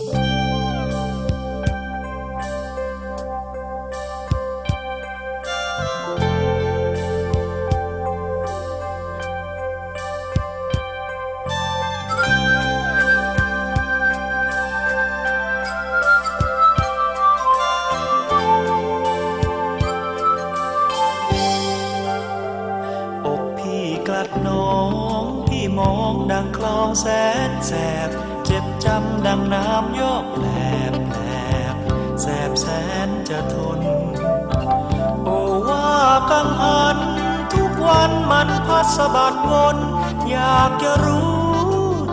อ น้องพี่มองดังคลองแสนแสบ เจ็บจำดังน้ำยอกแหลบแหลบแสบแสนจะทน โอ้ว่ากังหัน ทุกวันมันพัดสะบัดวนอยากจะรู้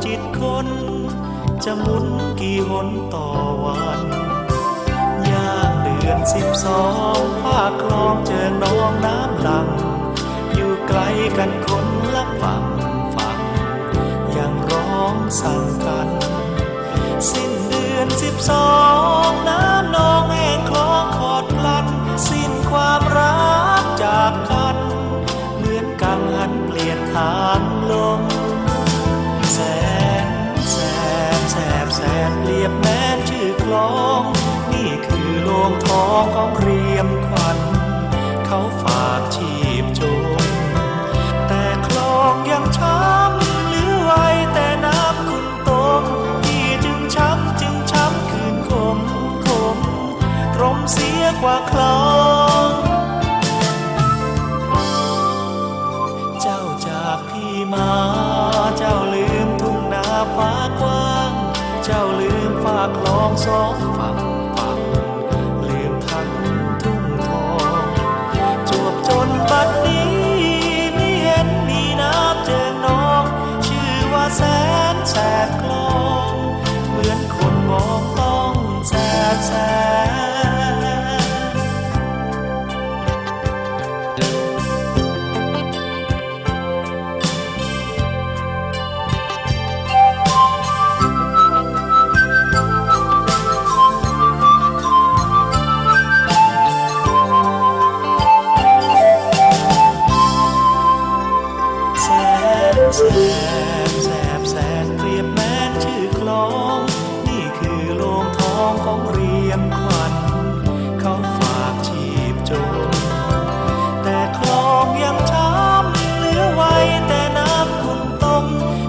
จิตคน จะหมุนกี่หนต่อวันย่างเดือนสิบสองภาคคลองเจอน้องน้ำหลังอยู่ไกลกันค สั่งกัน สิ้นเดือนสิบสองน้ำนองแห้งคลอขอดพลัน สิ้นความรักจากกัน เหมือนกังหันเปลี่ยนทางลมแสนแสบแสบแสบเปรียบแม้นชื่อคลอง นี่คือโลงทองของเรียมควันเขาฝั กว่าคลอง เจ้าจากพี่มา เจ้าลืมทุ่งนาฟ้ากว้าง เจ้าลืมฝากคลองสองฝั่งฝั่งลืมทั้งทุ่งทองจวบจนบัดนี้ไม่เห็นมีน้ำเจอน้อง ชื่อว่าแสนแสบคลอง เหมือนคนมองต้องแสบแสบ องของเรียมควันเขาฝากชีพจรแต่คลองยังช้ำเหลือไว้แต่น้ำคุณต้ม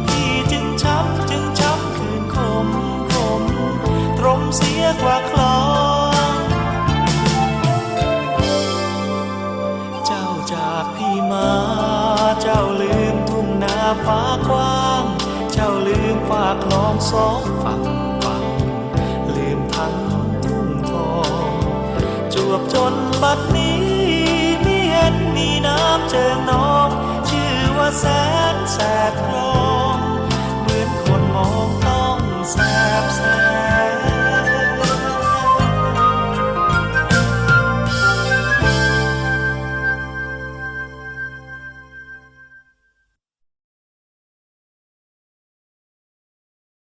ที่จึงช้ำจึงช้ำคืนคมคมตรมเสียกว่าคลองเจ้าจากพี่มาเจ้าลืมทุ่งนาฟ้ากว้าง เจ้าลืมฝากคลองสองฝั่ง จวบจนบัดนี้ไม่เห็นมีน้ำเจิงนอนแสบคลอง